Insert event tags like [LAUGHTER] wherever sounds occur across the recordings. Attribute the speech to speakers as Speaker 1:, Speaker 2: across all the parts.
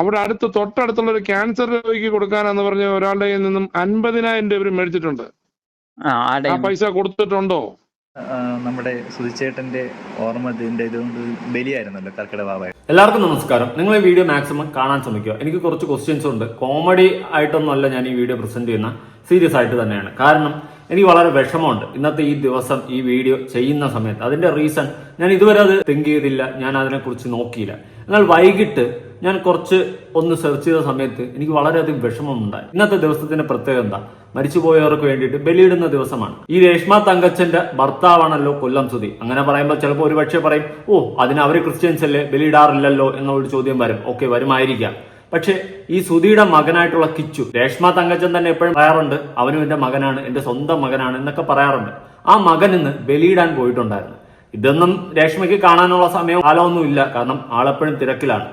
Speaker 1: അവിടെ അടുത്ത് തൊട്ടടുത്തുള്ള ഒരു ക്യാൻസർ രോഗിക്ക് കൊടുക്കാനെന്ന് പറഞ്ഞ ഒരാളുടെ കയ്യിൽ നിന്നും അൻപതിനായിരം രൂപ മേടിച്ചിട്ടുണ്ട്.
Speaker 2: ആ
Speaker 1: ആ പൈസ കൊടുത്തിട്ടുണ്ടോ?
Speaker 3: നമ്മുടെ സുധിച്ചേട്ടന്റെ ഓർമ്മ ഇതിന്റെ ഇതുകൊണ്ട് ബലിയായിരുന്നല്ലോ കർക്കിടക ബാബ
Speaker 4: എല്ലാവർക്കും നമസ്കാരം. നിങ്ങൾ ഈ വീഡിയോ മാക്സിമം കാണാൻ ശ്രമിക്കുക. എനിക്ക് കുറച്ച് ക്വസ്റ്റ്യൻസ് ഉണ്ട്. കോമഡി ആയിട്ടൊന്നുമല്ല ഞാൻ ഈ വീഡിയോ പ്രസന്റ് ചെയ്യുന്ന. സീരിയസ് ആയിട്ട് തന്നെയാണ്. കാരണം എനിക്ക് വളരെ വിഷമമുണ്ട്. ഇന്നത്തെ ഈ ദിവസം ഈ വീഡിയോ ചെയ്യുന്ന സമയത്ത്. അതിന്റെ റീസൺ ഞാൻ ഇതുവരെ അത് തിങ്ക് ചെയ്തില്ല. ഞാൻ അതിനെക്കുറിച്ച് നോക്കിയില്ല. എന്നാൽ വൈകിട്ട് ഞാൻ കുറച്ച് ഒന്ന് സെർച്ച് ചെയ്ത സമയത്ത് എനിക്ക് വളരെയധികം വിഷമമുണ്ടായി. ഇന്നത്തെ ദിവസത്തിന്റെ പ്രത്യേകത എന്താ? മരിച്ചുപോയവർക്ക് വേണ്ടിയിട്ട് ബലിയിടുന്ന ദിവസമാണ്. ഈ രേഷ്മ തങ്കച്ചന്റെ ഭർത്താവാണല്ലോ കൊല്ലം സുധി അങ്ങനെ പറയുമ്പോൾ ചിലപ്പോൾ ഒരു പക്ഷേ പറയും ഓ അതിന് അവർ ക്രിസ്ത്യൻസ് അല്ലേ? ബലിയിടാറില്ലല്ലോ? എന്നൊരു ചോദ്യം വരും. ഓക്കെ വരുമായിരിക്കാം. പക്ഷേ ഈ സുധിയുടെ മകനായിട്ടുള്ള കിച്ചു രേഷ്മ തങ്കച്ചൻ തന്നെ എപ്പോഴും പറയാറുണ്ട് അവനും എന്റെ മകനാണ് എന്റെ സ്വന്തം മകനാണ് എന്നൊക്കെ പറയാറുണ്ട്. ആ മകൻ ഇന്ന് ബലിയിടാൻ പോയിട്ടുണ്ടായിരുന്നു. ഇതൊന്നും രേഷ്മയ്ക്ക് കാണാനുള്ള സമയം കാലമൊന്നുമില്ല. കാരണം ആളെപ്പോഴും തിരക്കിലാണ്.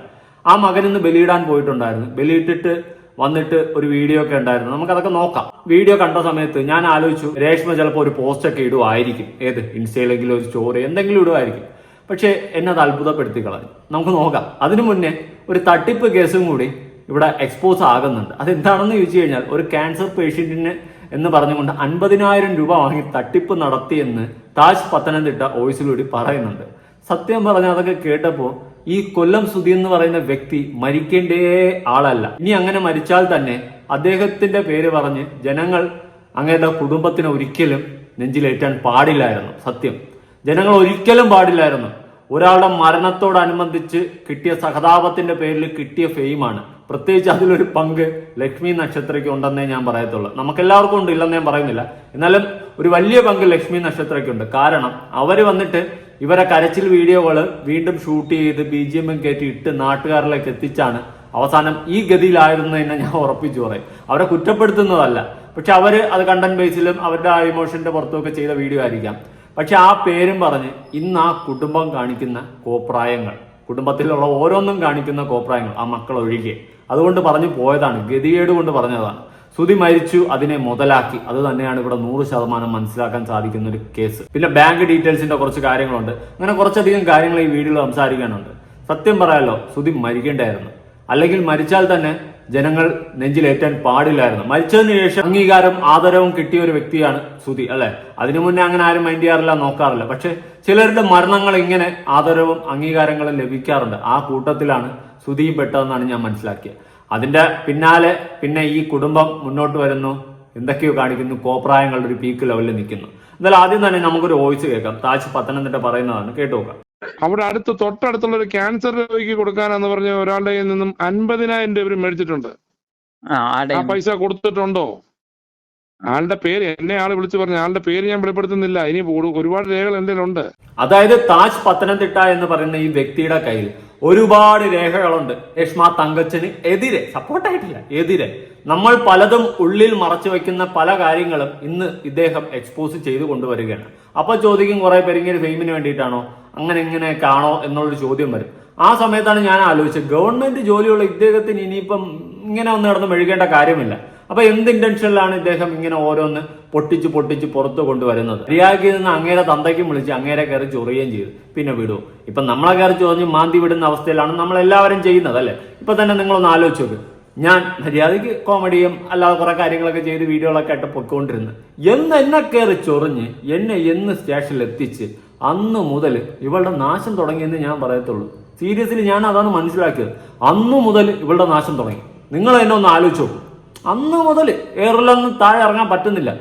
Speaker 4: ആ മകൻ ഇന്ന് ബലിയിടാൻ പോയിട്ടുണ്ടായിരുന്നു. ബലിയിട്ടിട്ട് വന്നിട്ട് ഒരു വീഡിയോ ഒക്കെ ഉണ്ടായിരുന്നു. നമുക്കതൊക്കെ നോക്കാം. വീഡിയോ കണ്ട സമയത്ത് ഞാൻ ആലോചിച്ചു രേഷ്മ ചിലപ്പോൾ ഒരു പോസ്റ്റ് ഒക്കെ ഇടുമായിരിക്കും ഏത്? ഇൻസ്റ്റയിലെങ്കിലും ഒരു സ്റ്റോറി എന്തെങ്കിലും ഇടുമായിരിക്കും പക്ഷേ എന്നെ അത് അത്ഭുതപ്പെടുത്തി കളഞ്ഞു. നമുക്ക് നോക്കാം. അതിനു മുന്നേ ഒരു തട്ടിപ്പ് കേസും കൂടി ഇവിടെ എക്സ്പോസ് ആകുന്നുണ്ട്. അതെന്താണെന്ന് ചോദിച്ചു കഴിഞ്ഞാൽ ഒരു ക്യാൻസർ പേഷ്യന്റിന് എന്ന് പറഞ്ഞുകൊണ്ട് അൻപതിനായിരം രൂപ വാങ്ങി തട്ടിപ്പ് നടത്തിയെന്ന് താജ് പത്തനംതിട്ട വോയിസിലൂടെ പറയുന്നുണ്ട്. സത്യം പറഞ്ഞാൽ അതൊക്കെ കേട്ടപ്പോ ഈ കൊല്ലം സുധി എന്ന് പറയുന്ന വ്യക്തി മരിക്കേണ്ടേ ആളല്ല. ഇനി അങ്ങനെ മരിച്ചാൽ തന്നെ അദ്ദേഹത്തിന്റെ പേര് പറഞ്ഞ് ജനങ്ങൾ അങ്ങയുടെ കുടുംബത്തിന് ഒരിക്കലും നെഞ്ചിലേറ്റാൻ പാടില്ലായിരുന്നു. സത്യം. ജനങ്ങൾ ഒരിക്കലും പാടില്ലായിരുന്നു. ഒരാളുടെ മരണത്തോടനുബന്ധിച്ച് കിട്ടിയ സഹതാപത്തിന്റെ പേരിൽ കിട്ടിയ ഫെയിമാണ്. പ്രത്യേകിച്ച് അതിലൊരു പങ്ക് ലക്ഷ്മി നക്ഷത്രയ്ക്ക് ഉണ്ടെന്നേ ഞാൻ പറയത്തുള്ളൂ. നമുക്കെല്ലാവർക്കും ഉണ്ട് ഇല്ലെന്ന് ഞാൻ പറയുന്നില്ല. എന്നാലും ഒരു വലിയ പങ്ക് ലക്ഷ്മി നക്ഷത്രയ്ക്കുണ്ട്. കാരണം അവർ വന്നിട്ട് ഇവരെ കരച്ചിൽ വീഡിയോകൾ വീണ്ടും ഷൂട്ട് ചെയ്ത് ബി ജി എമ്മും കയറ്റി ഇട്ട് നാട്ടുകാരിലേക്ക് എത്തിച്ചാണ് അവസാനം ഈ ഗതിയിലായിരുന്നു എന്ന് ഞാൻ ഉറപ്പിച്ചു പറയും. അവരെ കുറ്റപ്പെടുത്തുന്നതല്ല. പക്ഷെ അവർ അത് കണ്ടന്റ് ബേസിലും അവരുടെ ആ ഇമോഷന്റെ പുറത്തുമൊക്കെ ചെയ്ത വീഡിയോ ആയിരിക്കാം. പക്ഷെ ആ പേരും പറഞ്ഞ് ഇന്ന് ആ കുടുംബം കാണിക്കുന്ന കോപ്രായങ്ങൾ കുടുംബത്തിലുള്ള ഓരോന്നും കാണിക്കുന്ന കോപ്രായങ്ങൾ ആ മക്കൾ ഒഴികെ അതുകൊണ്ട് പറഞ്ഞു പോയതാണ് ഗതികേട് കൊണ്ട് പറഞ്ഞതാണ്. സുധി മരിച്ചു അതിനെ മുതലാക്കി. അത് തന്നെയാണ് ഇവിടെ നൂറ് ശതമാനം മനസ്സിലാക്കാൻ സാധിക്കുന്ന ഒരു കേസ്. പിന്നെ ബാങ്ക് ഡീറ്റെയിൽസിന്റെ കുറച്ച് കാര്യങ്ങളുണ്ട്. അങ്ങനെ കുറച്ചധികം കാര്യങ്ങൾ ഈ വീഡിയോയിൽ സംസാരിക്കാനുണ്ട്. സത്യം പറയാലോ ശ്രുതി മരിക്കേണ്ടായിരുന്നു. അല്ലെങ്കിൽ മരിച്ചാൽ തന്നെ ജനങ്ങൾ നെഞ്ചിലേറ്റാൻ പാടില്ലായിരുന്നു. മരിച്ചതിന് ശേഷം അംഗീകാരം ആദരവും കിട്ടിയ ഒരു വ്യക്തിയാണ് ശ്രുതി അല്ലെ? അതിനു മുന്നേ അങ്ങനെ ആരും മൈൻഡ് ചെയ്യാറില്ല നോക്കാറില്ല. പക്ഷെ ചിലരുടെ മരണങ്ങൾ ഇങ്ങനെ ആദരവും അംഗീകാരങ്ങളും ലഭിക്കാറുണ്ട്. ആ കൂട്ടത്തിലാണ് ശ്രുതിയും പെട്ടതെന്നാണ് ഞാൻ മനസ്സിലാക്കിയത്. അതിന്റെ പിന്നാലെ പിന്നെ ഈ കുടുംബം മുന്നോട്ട് വരുന്നു. എന്തൊക്കെയോ കാണിക്കുന്നു. കോപ്രായങ്ങളുടെ ഒരു പീക്ക് ലെവലിൽ നിൽക്കുന്നു. എന്നാൽ ആദ്യം തന്നെ നമുക്കൊരു വോയിസ് കേൾക്കാം. താജ് പത്തനംതിട്ട പറയുന്നതാണ്. കേട്ടു നോക്കാം.
Speaker 1: അവിടെ അടുത്ത് തൊട്ടടുത്തുള്ള ഒരു ക്യാൻസർ രോഗിക്ക് കൊടുക്കാനെന്ന് പറഞ്ഞ ഒരാളുടെ കയ്യിൽ നിന്നും അൻപതിനായിരം രൂപ മേടിച്ചിട്ടുണ്ട്.
Speaker 2: ആ
Speaker 1: ആ പൈസ കൊടുത്തിട്ടുണ്ടോ? ആളുടെ പേര് എന്നെ ആൾ വിളിച്ചു പറഞ്ഞു ആളുടെ പേര് ഞാൻ വെളിപ്പെടുത്തുന്നില്ല. ഇനി ഒരു- ഒരുപാട് രേഖകൾ എന്തെങ്കിലും ഉണ്ട്
Speaker 4: അതായത് താജ് പത്തനംതിട്ട എന്ന് പറയുന്ന ഈ വ്യക്തിയുടെ കയ്യിൽ ഒരുപാട് രേഖകളുണ്ട്. രശ്മ തങ്കച്ചന് എതിരെ സപ്പോർട്ടായിട്ടില്ല എതിരെ. നമ്മൾ പലതും ഉള്ളിൽ മറച്ചു വെക്കുന്ന പല കാര്യങ്ങളും ഇന്ന് ഇദ്ദേഹം എക്സ്പോസ് ചെയ്തു കൊണ്ടുവരികയാണ്. അപ്പൊ ചോദിക്കും കുറെ പേരിങ്ങനെ ഫെയിമിന് വേണ്ടിയിട്ടാണോ? അങ്ങനെ ഇങ്ങനെയൊക്കെ ആണോ? എന്നുള്ളൊരു ചോദ്യം വരും. ആ സമയത്താണ് ഞാൻ ആലോചിച്ചത്. ഗവൺമെന്റ് ജോലിയുള്ള ഇദ്ദേഹത്തിന് ഇനിയിപ്പം ഇങ്ങനെ ഒന്ന് നടന്ന് മെഴുകേണ്ട കാര്യമില്ല. അപ്പൊ എന്ത് ഇന്റൻഷനിലാണ് ഇദ്ദേഹം ഇങ്ങനെ ഓരോന്ന് പൊട്ടിച്ച് പൊട്ടിച്ച് പുറത്ത് കൊണ്ടുവരുന്നത്? റിയാക്കി നിന്ന് അങ്ങേരെ തന്തയ്ക്കും വിളിച്ച് അങ്ങേരെ കയറി ചൊറിയുകയും ചെയ്തു. പിന്നെ വിടുവോ ഇപ്പൊ നമ്മളെ കയറി ചൊറിഞ്ഞ് മാന്തി വിടുന്ന അവസ്ഥയിലാണ് നമ്മൾ എല്ലാവരും ചെയ്യുന്നത് അല്ലേ? ഇപ്പൊ തന്നെ നിങ്ങളൊന്ന് ആലോചിച്ച് നോക്ക്. ഞാൻ മര്യാദയ്ക്ക് കോമഡിയും അല്ലാതെ കുറെ കാര്യങ്ങളൊക്കെ ചെയ്ത് വീഡിയോകളൊക്കെ ആയിട്ട് പൊയ്ക്കൊണ്ടിരുന്നു. എന്ന് എന്നെ കയറി ചൊറിഞ്ഞ് എന്നെ എന്ന് സ്റ്റേഷനിൽ എത്തിച്ച് അന്ന് മുതൽ ഇവളുടെ നാശം തുടങ്ങിയെന്ന് ഞാൻ പറയത്തുള്ളൂ. സീരിയസ്ലി ഞാൻ അതാണ് മനസ്സിലാക്കിയത്. അന്നു മുതൽ ഇവളുടെ നാശം തുടങ്ങി. നിങ്ങൾ എന്നെ ഒന്ന് ആലോചിച്ചു അന്ന് മുതൽ എയറിലൊന്നും താഴെ ഇറങ്ങാൻ പറ്റുന്നില്ല.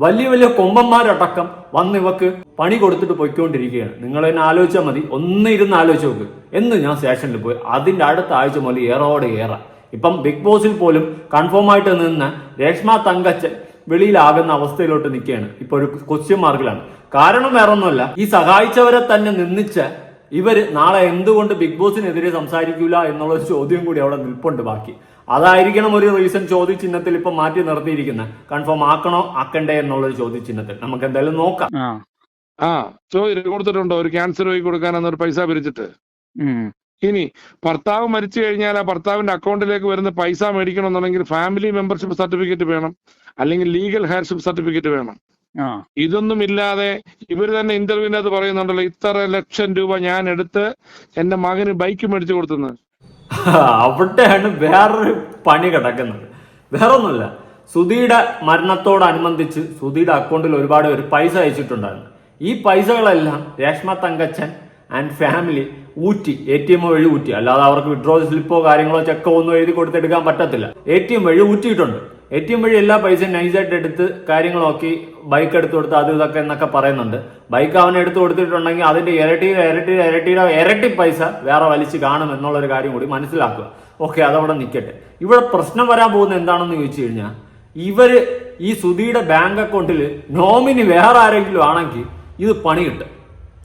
Speaker 4: വലിയ വലിയ കൊമ്പന്മാരടക്കം വന്ന് ഇവക്ക് പണി കൊടുത്തിട്ട് പോയിക്കൊണ്ടിരിക്കുകയാണ്. നിങ്ങൾ എന്നെ ആലോചിച്ചാൽ മതി. ഒന്ന് ഇരുന്ന് ആലോചിച്ച് നോക്ക്. എന്ന് ഞാൻ സ്റ്റേഷനിൽ പോയി. അതിന്റെ അടുത്ത ആഴ്ച മുതൽ ഏറോടെ ഏറ. ഇപ്പം ബിഗ് ബോസിൽ പോലും കൺഫേം ആയിട്ട് നിന്ന് രേഷ്മ തങ്കച്ചൻ വെളിയിലാകുന്ന അവസ്ഥയിലോട്ട് നിൽക്കുകയാണ്. ഇപ്പൊ ഒരു ക്വസ്റ്റ്യൻ മാർക്കിലാണ് കാരണം വേറെ ഒന്നുമല്ല ഈ സഹായിച്ചവരെ തന്നെ നിന്നിച്ച് ഇവർ നാളെ എന്തുകൊണ്ട് ബിഗ് ബോസിനെതിരെ സംസാരിക്കില്ല എന്നുള്ള ചോദ്യം കൂടി അവിടെ നിൽപ്പുണ്ട് ബാക്കി. അതായിരിക്കണം ഒരു റീസൺ ചോദ്യചിഹ്നത്തിൽ ഇപ്പൊ മാറ്റി നിർത്തിയിരിക്കുന്നത് കൺഫേം ആക്കണോ ആക്കണ്ടേ എന്നുള്ളൊരു ചോദ്യചിഹ്നത്തിൽ. നമുക്ക് എന്തായാലും നോക്കാം.
Speaker 2: ആ.
Speaker 1: കൊടുത്തിട്ടുണ്ടോ? ഒരു ക്യാൻസർ പോയി കൊടുക്കാൻ എന്നൊരു പൈസ പിരിച്ചിട്ട്. ഇനി ഭർത്താവ് മരിച്ചു കഴിഞ്ഞാൽ ആ ഭർത്താവിന്റെ അക്കൗണ്ടിലേക്ക് വരുന്ന പൈസ മേടിക്കണമെന്നുണ്ടെങ്കിൽ ഫാമിലി മെമ്പർഷിപ്പ് സർട്ടിഫിക്കറ്റ് വേണം. അല്ലെങ്കിൽ ലീഗൽ ഹയർഷിപ്പ് സർട്ടിഫിക്കറ്റ് വേണം.
Speaker 2: ആ.
Speaker 1: ഇതൊന്നും ഇല്ലാതെ ഇവർ തന്നെ ഇന്റർവ്യൂവിനകത്ത് പറയുന്നുണ്ടല്ലോ ഇത്ര ലക്ഷം രൂപ ഞാൻ എടുത്ത് എന്റെ മകന് ബൈക്ക് മേടിച്ചു കൊടുത്തെന്ന്. [LAUGHS]
Speaker 4: അവിടെയാണ് വേറൊരു പണി കിടക്കുന്നത്. വേറൊന്നുമില്ല. സുധിയുടെ മരണത്തോടനുബന്ധിച്ച് സുധിയുടെ അക്കൗണ്ടിൽ ഒരുപാട് പേര് പൈസ അയച്ചിട്ടുണ്ടായിരുന്നു. ഈ പൈസകളെല്ലാം രേഷ്മ തങ്കച്ചൻ ആൻഡ് ഫാമിലി ഊറ്റി എ ടി എം വഴി ഊറ്റി. അല്ലാതെ അവർക്ക് വിഡ്രോ സ്ലിപ്പോ കാര്യങ്ങളോ ചെക്കോ ഒന്നും എഴുതി കൊടുത്തെടുക്കാൻ പറ്റത്തില്ല. എ ടി എം വഴി ഊറ്റിയിട്ടുണ്ട്. എ ടി എം വഴി എല്ലാ പൈസയും നൈസായിട്ട് എടുത്ത് കാര്യങ്ങൾ നോക്കി ബൈക്ക് എടുത്തു കൊടുത്ത് അത് ഇതൊക്കെ എന്നൊക്കെ പറയുന്നുണ്ട്. ബൈക്ക് അവൻ എടുത്തു കൊടുത്തിട്ടുണ്ടെങ്കിൽ അതിന്റെ ഇരട്ടിയുടെ ഇരട്ടിയുടെ ഇരട്ടിയുടെ ഇരട്ടി പൈസ വേറെ വലിച്ച് കാണും എന്നുള്ളൊരു കാര്യം കൂടി മനസ്സിലാക്കുക. ഓക്കെ അതവിടെ നിൽക്കട്ടെ ഇവിടെ പ്രശ്നം വരാൻ പോകുന്നത് എന്താണെന്ന് ചോദിച്ചു കഴിഞ്ഞാൽ ഇവർ ഈ സുധിയുടെ ബാങ്ക് അക്കൗണ്ടിൽ നോമിനി വേറെ ആരെങ്കിലും ആണെങ്കിൽ ഇത് പണി കിട്ടും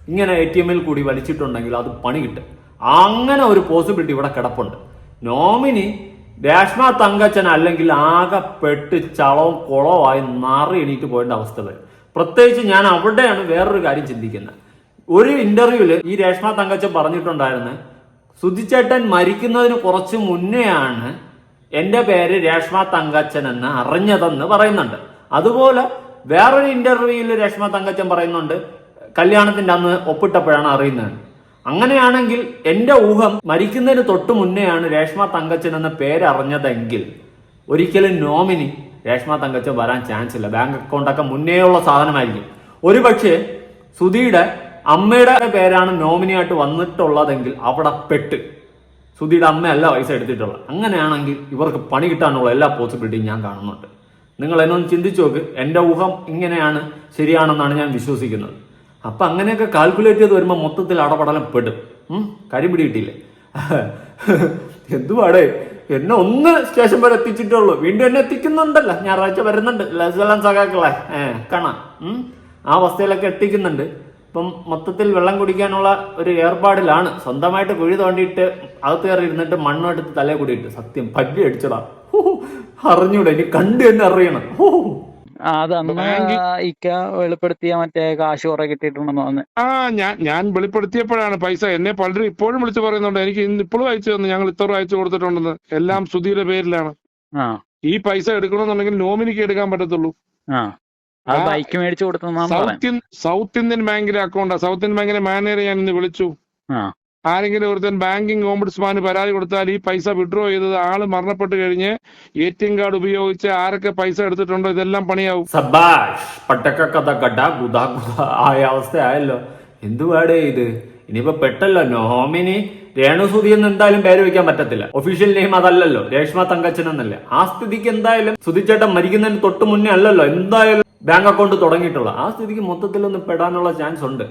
Speaker 4: ഇങ്ങനെ എ ടി എമ്മിൽ കൂടി വലിച്ചിട്ടുണ്ടെങ്കിൽ അത് പണി കിട്ടും. അങ്ങനെ ഒരു പോസിബിലിറ്റി ഇവിടെ കിടപ്പുണ്ട്. നോമിനി രേഷ്മ തങ്കച്ചൻ അല്ലെങ്കിൽ ആകെ പെട്ട് ചളവും കുളവുമായി നാറി എണീറ്റ് പോയേണ്ട അവസ്ഥ വരും. പ്രത്യേകിച്ച് ഞാൻ അവിടെയാണ് വേറൊരു കാര്യം ചിന്തിക്കുന്നത്. ഒരു ഇന്റർവ്യൂവിൽ ഈ രേഷ്മ തങ്കച്ചൻ പറഞ്ഞിട്ടുണ്ടായിരുന്നു സുധിച്ചേട്ടൻ മരിക്കുന്നതിന് കുറച്ച് മുന്നെയാണ് എന്റെ പേര് രേഷ്മ തങ്കച്ചൻ എന്ന് അറിഞ്ഞതെന്ന് പറയുന്നുണ്ട്. അതുപോലെ വേറൊരു ഇന്റർവ്യൂവിൽ രേഷ്മ തങ്കച്ചൻ പറയുന്നുണ്ട് കല്യാണത്തിന്റെ അന്ന് ഒപ്പിട്ടപ്പോഴാണ് അറിയുന്നത്. അങ്ങനെയാണെങ്കിൽ എന്റെ ഊഹം മരിക്കുന്നതിന് തൊട്ടു മുന്നെയാണ് രേഷ്മ തങ്കച്ചൻ എന്ന പേര് അറിഞ്ഞതെങ്കിൽ ഒരിക്കലും നോമിനി രേഷ്മ തങ്കച്ചൻ വരാൻ ചാൻസ് ഇല്ല. ബാങ്ക് അക്കൗണ്ടൊക്കെ മുന്നേയുള്ള സാധനമായിരിക്കും. ഒരുപക്ഷെ സുധിയുടെ അമ്മയുടെ പേരാണ് നോമിനിയായിട്ട് വന്നിട്ടുള്ളതെങ്കിൽ അവിടെ പെട്ട് സുധിയുടെ അമ്മയല്ല പൈസ എടുത്തിട്ടുള്ളത്. അങ്ങനെയാണെങ്കിൽ ഇവർക്ക് പണി കിട്ടാനുള്ള എല്ലാ പോസിബിലിറ്റിയും ഞാൻ കാണുന്നുണ്ട്. നിങ്ങൾ എന്നൊന്ന് ചിന്തിച്ചു നോക്ക്. എന്റെ ഊഹം ഇങ്ങനെയാണ് ശരിയാണെന്നാണ് ഞാൻ വിശ്വസിക്കുന്നത്. അപ്പൊ അങ്ങനെയൊക്കെ കാൽക്കുലേറ്റ് ചെയ്ത് വരുമ്പോൾ മൊത്തത്തിൽ അടപടലം പെടും ഉം, കിട്ടിയില്ലേ [LAUGHS] എന്തുവാടേ? എന്നെ ഒന്ന് സ്റ്റേഷൻ വരെ എത്തിച്ചിട്ടുള്ളൂ വീണ്ടും എന്നെ എത്തിക്കുന്നുണ്ടല്ലോ. ഞായറാഴ്ച വരുന്നുണ്ട്. ലസലം സഖാക്കളെ ഏ കാണാം. ആ അവസ്ഥയിലൊക്കെ എത്തിക്കുന്നുണ്ട്. ഇപ്പം മൊത്തത്തിൽ വെള്ളം കുടിക്കാനുള്ള ഒരു ഏർപ്പാടിലാണ്. സ്വന്തമായിട്ട് കുഴി തോണ്ടിയിട്ട് അകത്ത് കയറി ഇരുന്നിട്ട് മണ്ണെടുത്ത് തലേ കൂടിയിട്ട്. സത്യം പല്ലി അടിച്ചടാ. അറിഞ്ഞൂടെ? ഇനി കണ്ടു തന്നെ അറിയണം.
Speaker 2: ആ, അത് അന്ന് ഇക്ക വെളിപ്പെടുത്തിയ മറ്റേ കാശ് കുറെ കിട്ടിയിട്ടുണ്ടെന്ന്
Speaker 1: ആ ഞാൻ ഞാൻ വെളിപ്പെടുത്തിയപ്പോഴാണ് പൈസ. എന്നെ പലരും ഇപ്പോഴും വിളിച്ചു പറയുന്നുണ്ട് എനിക്ക് ഇന്ന് ഇപ്പോഴും അയച്ചു തന്നു ഞങ്ങൾ ഇത്ര അയച്ചു കൊടുത്തിട്ടുണ്ടെന്ന്. എല്ലാം സുധിയുടെ പേരിലാണ്.
Speaker 2: ആ.
Speaker 1: ഈ പൈസ എടുക്കണമെന്നുണ്ടെങ്കിൽ നോമിനിക്ക് എടുക്കാൻ പറ്റത്തുള്ളൂ.
Speaker 2: ആ.
Speaker 1: ആ,
Speaker 2: ബൈക്ക് മേടിച്ചു പറയുന്നത്
Speaker 1: സൗത്ത് ഇന്ത്യൻ സൗത്ത് ഇന്ത്യൻ ബാങ്കിലെ അക്കൗണ്ടാ. സൗത്ത് ഇന്ത്യൻ ബാങ്കിലെ മാനേജർ ഞാൻ ഇന്ന് വിളിച്ചു.
Speaker 2: ആ.
Speaker 1: ആരെങ്കിലും ഒരുത്തൻ ബാങ്കിങ് ഓംബുഡ്സ്മാന് പരാതി കൊടുത്താൽ ഈ പൈസ വിഡ്രോ ചെയ്തത് ആൾ മരണപ്പെട്ട് കഴിഞ്ഞ് എ ടി എം കാർഡ് ഉപയോഗിച്ച് ആരൊക്കെ പൈസ എടുത്തിട്ടുണ്ടോ ഇതെല്ലാം പണിയാവും.
Speaker 4: പട്ടക്ക കഥ ആയ അവസ്ഥയായല്ലോ. എന്തുവാടേ ഇത്? ഇനിയിപ്പോ പെട്ടല്ലോ നോമിനി രേണുസുതി എന്ന് എന്തായാലും പേര് വെക്കാൻ പറ്റത്തില്ല. ഒഫീഷ്യൽ നെയിം അതല്ലല്ലോ രേഷ്മ തങ്കച്ചൻ എന്നല്ലേ. ആ സ്ഥിതിക്ക് എന്തായാലും സുതിച്ചേട്ടൻ മരിക്കുന്നതിന് തൊട്ട് മുന്നേ അല്ലല്ലോ എന്തായാലും ബാങ്ക് അക്കൗണ്ട് തുടങ്ങിയിട്ടുള്ള ആ സ്ഥിതിക്ക് മൊത്തത്തിലൊന്ന് പെടാനുള്ള ചാൻസ് ഉണ്ട്.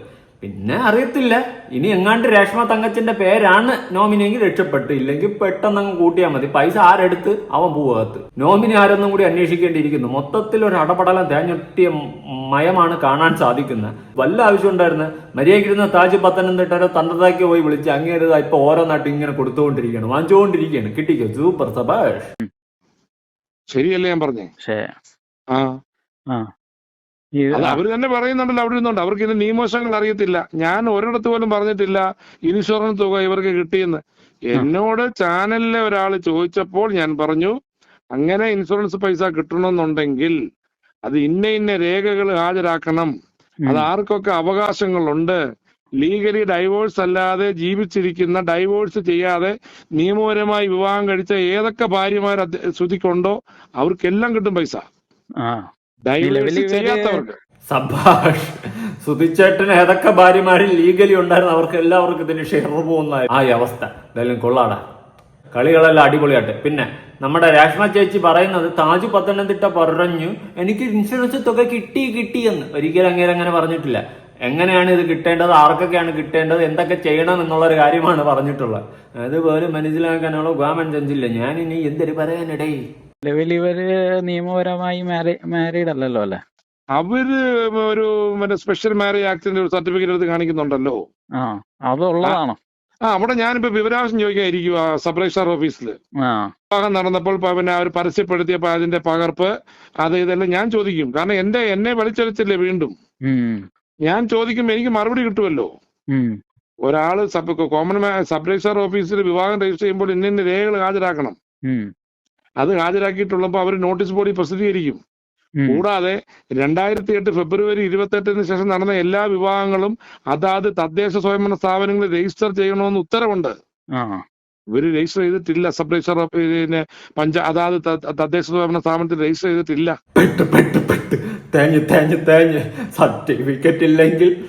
Speaker 4: പിന്നെ അറിയത്തില്ല. ഇനി എങ്ങാണ്ട് രേഷ്മ തങ്കച്ചിന്റെ പേരാണ് നോമിനിയെങ്കിൽ രക്ഷപ്പെട്ടു. ഇല്ലെങ്കിൽ പെട്ടെന്ന് അങ്ങ് കൂട്ടിയാൽ മതി. പൈസ ആരെടുത്ത്? അവൻ പോവാത്ത് നോമിനി ആരെന്നും കൂടി അന്വേഷിക്കേണ്ടിയിരിക്കുന്നു. മൊത്തത്തിൽ ഒരു അടപടലം തേഞ്ഞൊട്ടിയ മയമാണ് കാണാൻ സാധിക്കുന്നത്. വല്ല ആവശ്യം ഉണ്ടായിരുന്നു? മര്യാദക്കിരുന്ന താജ് പത്തനംതിട്ടരെ തന്ത്രതാക്കി പോയി വിളിച്ച് അങ്ങേരുതാ ഇപ്പൊ ഓരോന്നായിട്ട് ഇങ്ങനെ കൊടുത്തുകൊണ്ടിരിക്കുകയാണ്. വാങ്ങിച്ചുകൊണ്ടിരിക്കുകയാണ്. കിട്ടിക്കോ? സൂപ്പർ സബാഷ്.
Speaker 1: ശരിയല്ലേ ഞാൻ പറഞ്ഞേ? ആ. അവർ തന്നെ പറയുന്നുണ്ടല്ലോ അവിടെ ഇരുന്നുണ്ട്. അവർക്ക് ഇതിന്റെ നിയമവശങ്ങൾ അറിയത്തില്ല. ഞാൻ ഒരിടത്ത് പോലും പറഞ്ഞിട്ടില്ല ഇൻഷുറൻസ് തുക ഇവർക്ക് കിട്ടിയെന്ന്. എന്നോട് ചാനലിലെ ഒരാൾ ചോദിച്ചപ്പോൾ ഞാൻ പറഞ്ഞു അങ്ങനെ ഇൻഷുറൻസ് പൈസ കിട്ടണമെന്നുണ്ടെങ്കിൽ അത് ഇന്ന ഇന്ന രേഖകൾ ഹാജരാക്കണം. അത് ആർക്കൊക്കെ അവകാശങ്ങളുണ്ട്. ലീഗലി ഡൈവോഴ്സ് അല്ലാതെ ജീവിച്ചിരിക്കുന്ന ഡൈവോഴ്സ് ചെയ്യാതെ നിയമപരമായി വിവാഹം കഴിച്ച ഏതൊക്കെ ഭാര്യമാർ ശ്രുതിക്കുണ്ടോ? അവർക്കെല്ലാം കിട്ടും പൈസ.
Speaker 4: സഭാഷ് സുധിച്ചേട്ടന് ഏതൊക്കെ ഭാര്യമാരിൽ ലീഗലി ഉണ്ടായിരുന്നു? അവർക്ക് എല്ലാവർക്കും ഇതിന് ഷെയർ പോകുന്ന ആ അവസ്ഥ. എന്തായാലും കൊള്ളാടാ. കളികളെല്ലാം അടിപൊളിയാട്ടെ. പിന്നെ നമ്മുടെ രാഷ്മ ചേച്ചി പറയുന്നത് താജ് പത്തനംതിട്ട പറഞ്ഞു എനിക്ക് ഇൻഷുറൻസ് തുക കിട്ടി കിട്ടി എന്ന്. ഒരിക്കലും അങ്ങനെ അങ്ങനെ പറഞ്ഞിട്ടില്ല. എങ്ങനെയാണ് ഇത് കിട്ടേണ്ടത്? ആർക്കൊക്കെയാണ് കിട്ടേണ്ടത്? എന്തൊക്കെ ചെയ്യണം എന്നുള്ള ഒരു കാര്യമാണ് പറഞ്ഞിട്ടുള്ളത്. അതുപോലെ മനസ്സിലാക്കാനുള്ള ഗവൺമെന്റ് ചെഞ്ചില്ല. ഞാൻ ഇനി എന്തൊരു പറയാനിടേ
Speaker 2: നിലവിൽ ഇവർ നിയമപരമായി മാരീഡ് അല്ലല്ലോ അല്ലെ?
Speaker 1: അവർ ഒരു മറ്റേ സ്പെഷ്യൽ മാരേജ് ആക്ടിന്റെ ഒരു സർട്ടിഫിക്കറ്റ് എടുത്ത് കാണിക്കുന്നുണ്ടല്ലോ.
Speaker 2: ആ അതുള്ളതാണോ?
Speaker 1: ആ അവിടെ ഞാനിപ്പോ വിവരാവകാശം ചോദിക്കാൻ ഇരിക്കുക സബ് രജിസ്ട്രാർ ഓഫീസിൽ വിവാഹം നടന്നപ്പോൾ പിന്നെ അവർ പരസ്യപ്പെടുത്തിയപ്പോൾ അതിന്റെ പകർപ്പ് അത് ഇതെല്ലാം ഞാൻ ചോദിക്കും. കാരണം എന്റെ എന്നെ വലിച്ചെടുത്തില്ലേ വീണ്ടും? ഞാൻ ചോദിക്കുമ്പോൾ എനിക്ക് മറുപടി കിട്ടുമല്ലോ ഒരാൾ സബ് കോമൺ സബ് രജിസ്ട്രാർ ഓഫീസിൽ വിവാഹം രജിസ്റ്റർ ചെയ്യുമ്പോൾ ഇന്ന രേഖകൾ ഹാജരാക്കണം. അത് ഹാജരാക്കിയിട്ടുള്ളപ്പോൾ അവർ നോട്ടീസ് ബോർഡിൽ പ്രസിദ്ധീകരിക്കും. കൂടാതെ രണ്ടായിരത്തി എട്ട് ഫെബ്രുവരി ഇരുപത്തെട്ടിന് ശേഷം നടന്ന എല്ലാ വിഭാഗങ്ങളും അതാത് തദ്ദേശ സ്വയംഭരണ സ്ഥാപനങ്ങളിൽ രജിസ്റ്റർ ചെയ്യണമെന്ന് ഉത്തരവുണ്ട്.
Speaker 2: ആ.
Speaker 1: ഇവർ രജിസ്റ്റർ ചെയ്തിട്ടില്ല. സബ് രജിസ്റ്റർ ഓഫ് പിന്നെ പഞ്ചാ അതാത് തദ്ദേശ സ്വയംഭരണ സ്ഥാപനത്തിൽ രജിസ്റ്റർ ചെയ്തിട്ടില്ല.
Speaker 4: പെട്ട് പെട്ട് പെട്ട്. തേഞ്ഞ് തേഞ്ഞ് തേഞ്ഞ്. സർട്ടിഫിക്കറ്റ് ഇല്ലെങ്കിൽ.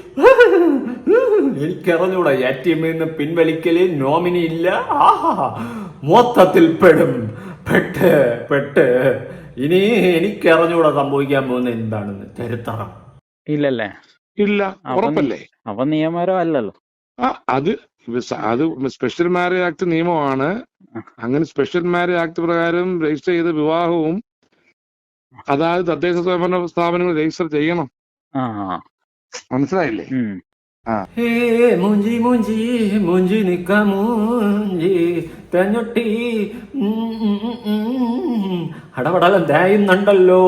Speaker 4: എനിക്കറിഞ്ഞൂടാ എ ടി എമ്മിൽ നിന്ന് പിൻവലിക്കൽ നോമിനി ഇല്ല. ആഹാ. മൊത്തത്തിൽ പെടും. പെട്ട് പെട്ട്. ഇനി എനിക്ക് അറിഞ്ഞുകൂടെ സംഭവിക്കാൻ പോകുന്ന എന്താണെന്ന്. ചരിത്രം.
Speaker 2: ഇല്ലല്ലേ?
Speaker 1: ഇല്ല ഉറപ്പല്ലേ?
Speaker 2: അപ്പൊ നിയമപരം അല്ലല്ലോ.
Speaker 1: ആ അത് അത് സ്പെഷ്യൽ മാരേജ് ആക്ട് നിയമമാണ്. അങ്ങനെ സ്പെഷ്യൽ മാരേജ് ആക്ട് പ്രകാരം രജിസ്റ്റർ ചെയ്ത വിവാഹവും അതായത് തദ്ദേശ സ്വയംഭരണ സ്ഥാപനങ്ങൾ രജിസ്റ്റർ ചെയ്യണം.
Speaker 2: ആ.
Speaker 1: മനസ്സിലായില്ലേ?
Speaker 4: ഹേ മുഞ്ചി മുഞ്ചി നിക്ക മുഞ്ചി. തെഞ്ഞൊട്ടി അടപടലം തേയുന്നുണ്ടല്ലോ.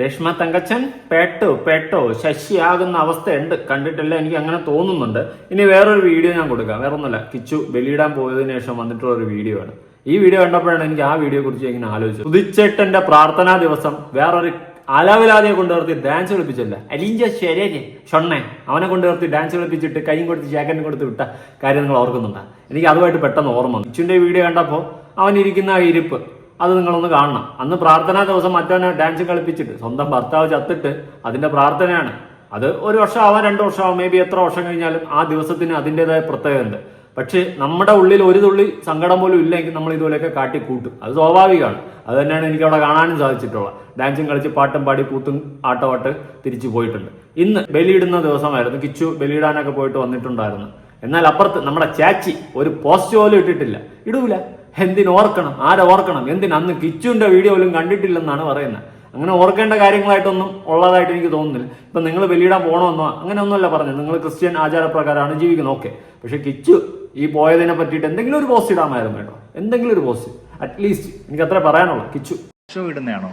Speaker 4: രേഷ്മ തങ്കച്ചൻ പെട്ടോ പെട്ടോ. ശശിയാകുന്ന അവസ്ഥയുണ്ട്. കണ്ടിട്ടില്ല എനിക്ക് അങ്ങനെ തോന്നുന്നുണ്ട്. ഇനി വേറൊരു വീഡിയോ ഞാൻ കൊടുക്കാം. വേറെ ഒന്നുമില്ല കിച്ചു ബലിയിടാൻ പോയതിനു ശേഷം വന്നിട്ടുള്ള ഒരു വീഡിയോ ആണ്. ഈ വീഡിയോ കണ്ടപ്പോഴാണ് എനിക്ക് ആ വീഡിയോ കുറിച്ച് ഇങ്ങനെ ആലോചിച്ചത്. ഉദിച്ചേട്ടന്റെ പ്രാർത്ഥനാ ദിവസം വേറൊരു അലവിലാതെ കൊണ്ടുവർത്തി ഡാൻസ് കളിപ്പിച്ചല്ല. അലിഞ്ച ശരേര് ഷൊണ്ണെ അവനെ കൊണ്ടുവർത്തി ഡാൻസ് കളിപ്പിച്ചിട്ട് കൈയും കൊടുത്ത് ജാക്കറ്റും കൊടുത്ത് വിട്ട കാര്യം നിങ്ങൾ ഓർക്കുന്നുണ്ട്? എനിക്ക് അതുമായിട്ട് പെട്ടെന്ന് ഓർമ്മ വന്നു. ഇച്ചുന്റെ വീഡിയോ കണ്ടപ്പോൾ അവൻ ഇരിക്കുന്ന ആ ഇരിപ്പ് അത് നിങ്ങളൊന്ന് കാണണം. അന്ന് പ്രാർത്ഥനാ ദിവസം മറ്റവനെ ഡാൻസ് കളിപ്പിച്ചിട്ട് സ്വന്തം ഭർത്താവ് ചത്തിട്ട് അതിന്റെ പ്രാർത്ഥനയാണ്. അത് ഒരു വർഷം ആവാം രണ്ട് വർഷം ആവാം മേ ബി എത്ര വർഷം കഴിഞ്ഞാലും ആ ദിവസത്തിന് അതിന്റെതായ പ്രത്യേകത പക്ഷെ നമ്മുടെ ഉള്ളിൽ ഒരു തുള്ളി സങ്കടം പോലും ഇല്ലെങ്കിൽ നമ്മൾ ഇതുപോലെയൊക്കെ കാട്ടിക്കൂട്ടും. അത് സ്വാഭാവികമാണ്. അത് തന്നെയാണ് എനിക്ക് അവിടെ കാണാനും സാധിച്ചിട്ടുള്ളത്. ഡാൻസും കളിച്ച് പാട്ടും പാടി കൂത്തും ആട്ടമാട്ട് തിരിച്ചു പോയിട്ടുണ്ട്. ഇന്ന് ബലിയിടുന്ന ദിവസമായിരുന്നു. കിച്ചു ബലിയിടാനൊക്കെ പോയിട്ട് വന്നിട്ടുണ്ടായിരുന്നു. എന്നാൽ അപ്പുറത്ത് നമ്മുടെ ചാച്ചി ഒരു പോസ്റ്റ് പോലും ഇട്ടിട്ടില്ല. ഇടൂല. എന്തിനോർക്കണം ആരെ ഓർക്കണം? എന്തിന്? അന്ന് കിച്ചുവിന്റെ വീഡിയോ പോലും കണ്ടിട്ടില്ലെന്നാണ് പറയുന്നത്. അങ്ങനെ ഓർക്കേണ്ട കാര്യങ്ങളായിട്ടൊന്നും ഉള്ളതായിട്ട് എനിക്ക് തോന്നുന്നില്ല. ഇപ്പൊ നിങ്ങൾ ബലിയിടാൻ പോകണമെന്നോ അങ്ങനെ ഒന്നുമല്ല പറഞ്ഞത്. നിങ്ങൾ ക്രിസ്ത്യൻ ആചാരപ്രകാരമാണ് ജീവിക്കുന്നത്. ഓക്കെ. പക്ഷെ കിച്ചു ഈ പോയതിനെ പറ്റിയിട്ട് എന്തെങ്കിലും ഒരു പോസ്റ്റ് ഇടാമായിരുന്നു കേട്ടോ. എന്തെങ്കിലും ഒരു പോസ്റ്റ് അറ്റ്ലീസ്റ്റ് എനിക്ക് അത്ര പറയാനുള്ളൂ. കിച്ചു.
Speaker 3: ഷോ ഇടുന്നതാണോ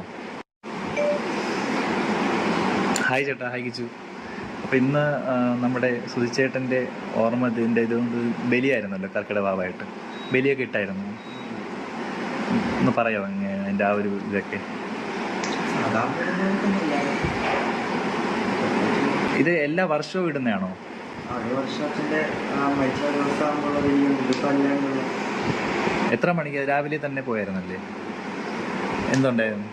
Speaker 3: ഹായ് ചേട്ടാ ഹായ് കിച്ചു. അപ്പം ഇന്ന് നമ്മുടെ സുധിച്ചേട്ടന്റെ ഓർമ്മ ഇതിന്റെ ഇതുകൊണ്ട് ബലിയായിരുന്നല്ലോ കർക്കിടക വാവായിട്ട് ബലിയൊക്കെ ഇട്ടായിരുന്നു? ഒന്ന് പറയാമോ അതിന്റെ ആ ഒരു ഇതൊക്കെ? ഇത് എല്ലാ വർഷവും ഇടുന്നതാണോ എത്ര മണിക്ക്? രാവിലെ തന്നെ പോയായിരുന്നല്ലേ? എന്തുണ്ടായിരുന്നു?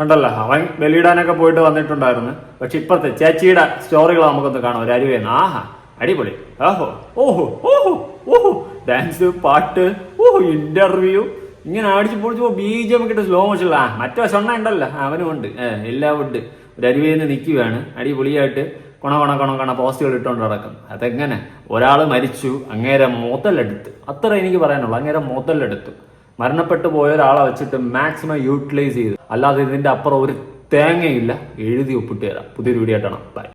Speaker 4: ഉണ്ടല്ല അവൻ ബലിയിടാനൊക്കെ പോയിട്ട് വന്നിട്ടുണ്ടായിരുന്നു. പക്ഷെ ഇപ്പത്തെ ചേച്ചിയുടെ സ്റ്റോറികൾ നമുക്കൊന്ന് കാണാം. ഒരു അരുവേന്ന് ആഹാ അടിപൊളി. ഓഹോ ഓഹോ ഓഹോ ഓഹോ. ഡാൻസ് പാട്ട് ഓഹോ ഇന്റർവ്യൂ ഇങ്ങനെ അടിച്ച് പൊളിച്ച് ബി ജി എം കിട്ടും സ്ലോ മോഷൻ ആ മറ്റേ ഷൊണ്ണ ഉണ്ടല്ലോ. അവനും ഉണ്ട്. എല്ലാം ഉണ്ട് ഒരു അരുവിയിൽ നിന്ന് നിൽക്കുകയാണ് അടിപൊളിയായിട്ട് കൊണ കൊണ കൊണ കൊണ പോസ്റ്റുകൾ ഇട്ടുകൊണ്ട് നടക്കും. അതെങ്ങനെ? ഒരാൾ മരിച്ചു. അങ്ങേരെ മുതലെടുത്ത് അത്ര എനിക്ക് പറയാനുള്ളൂ. അങ്ങേരെ മോത്തലെടുത്തു മരണപ്പെട്ടു പോയ ഒരാളെ വെച്ചിട്ട് മാക്സിമം യൂട്ടിലൈസ് ചെയ്തു. അല്ലാതെ ഇതിന്റെ അപ്പുറം ഒരു തേങ്ങയില്ല. എഴുതി ഒപ്പിട്ട് തരാം പുതിയൊരു വീഡിയോ ആയിട്ടാണ് ബൈ